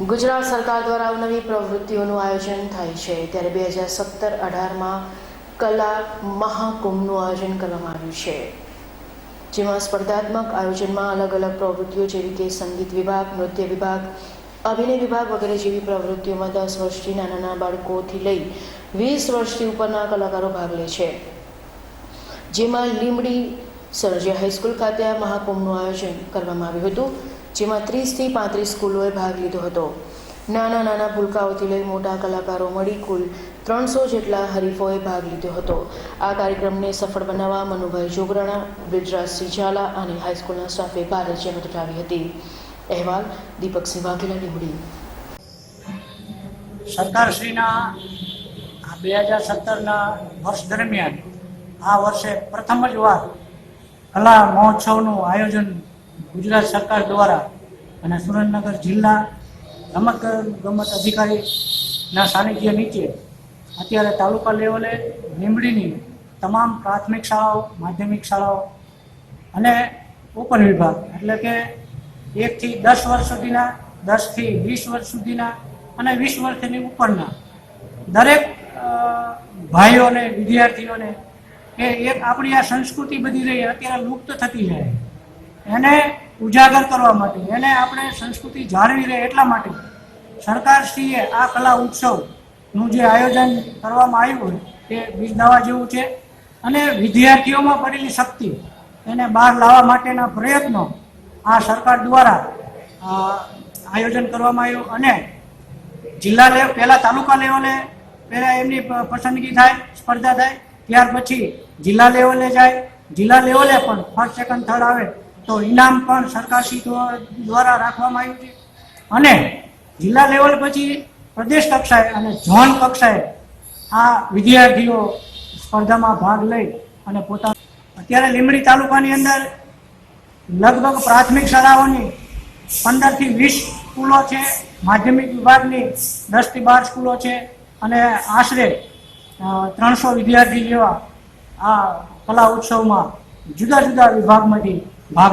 ગુજરાત સરકાર દ્વારા અવનવી પ્રવૃત્તિઓનું આયોજન થાય છે. ત્યારે બે હજાર સત્તર અઢારમાં કલા મહાકુંભનું આયોજન કરવામાં આવ્યું છે. જેમાં સ્પર્ધાત્મક આયોજનમાં અલગ અલગ પ્રવૃત્તિઓ જેવી કે સંગીત વિભાગ, નૃત્ય વિભાગ, અભિનય વિભાગ વગેરે જેવી પ્રવૃત્તિઓમાં દસ વર્ષથી નાના નાના બાળકોથી લઈ વીસ વર્ષથી ઉપરના કલાકારો ભાગ લે છે. જેમાં લીમડી સરજિયા હાઈસ્કૂલ ખાતે આ મહાકુંભનું આયોજન કરવામાં આવ્યું હતું, જેમાં ત્રીસથી પાંત્રીસ સ્કૂલોએ ભાગ લીધો હતો. નાના નાના ભૂલકાઓથી લઈ મોટા કલાકારો મળી કુલ ત્રણસો જેટલા હરીફોએ ભાગ લીધો હતો. આ કાર્યક્રમને સફળ બનાવવા મનુભાઈ જોગરાણા, બ્રિજરાજસિંહ ઝાલા અને હાઈસ્કૂલના સ્ટાફે ભારે જહેમત ઉઠાવી હતી. અહેવાલ દીપકસિંહ વાઘેલા લીમડી સરકારશ્રીના બે હજાર સત્તરના વર્ષ દરમિયાન આ વર્ષે પ્રથમ જ વાર કલા મહોત્સવનું આયોજન ગુજરાત સરકાર દ્વારા અને સુરેન્દ્રનગર જિલ્લા રમત ગમત અધિકારીના સાનિધ્ય નીચે અત્યારે તાલુકા લેવલે લીંબડીની તમામ પ્રાથમિક શાળાઓ, માધ્યમિક શાળાઓ અને ઓપન વિભાગ, એટલે કે એકથી દસ વર્ષ સુધીના, દસથી વીસ વર્ષ સુધીના અને વીસ વર્ષની ઉપરના દરેક ભાઈઓને, વિદ્યાર્થીઓને એ એક આપણી આ સંસ્કૃતિ બધી રહી, અત્યારે લુપ્ત થતી જાય. એને ઉજાગર કરવા માટે, એને આપણે સંસ્કૃતિ જાળવી રહે એટલા માટે સરકારશ્રીએ આ કલા ઉત્સવનું જે આયોજન કરવામાં આવ્યું હોય, તે બિરદાવા જેવું છે. અને વિદ્યાર્થીઓમાં પડેલી શક્તિ, એને બહાર લાવવા માટેના પ્રયત્નો આ સરકાર દ્વારા આયોજન કરવામાં આવ્યું. અને જિલ્લા લેવ, પહેલા તાલુકા લેવલે, પહેલાં એમની પસંદગી થાય, સ્પર્ધા થાય. ત્યાર પછી જિલ્લા લેવલે જાય, જિલ્લા લેવલે પણ ફર્સ્ટ સેકન્ડ થર્ડ આવે તો ઇનામ પણ સરકારશ્રી દ્વા- દ્વારા રાખવામાં આવ્યું છે. અને જિલ્લા લેવલ પછી પ્રદેશ કક્ષાએ અને ઝોન કક્ષાએ આ વિદ્યાર્થીઓ સ્પર્ધામાં ભાગ લઈ અને પોતા અત્યારે લીંબડી તાલુકાની અંદર લગભગ પ્રાથમિક શાળાઓની પંદરથી વીસ સ્કૂલો છે, માધ્યમિક વિભાગની દસથી બાર સ્કૂલો છે અને આશરે ત્રણસો વિદ્યાર્થી જેવા આ કલા ઉત્સવમાં જુદા જુદા વિભાગમાંથી ભાગ લે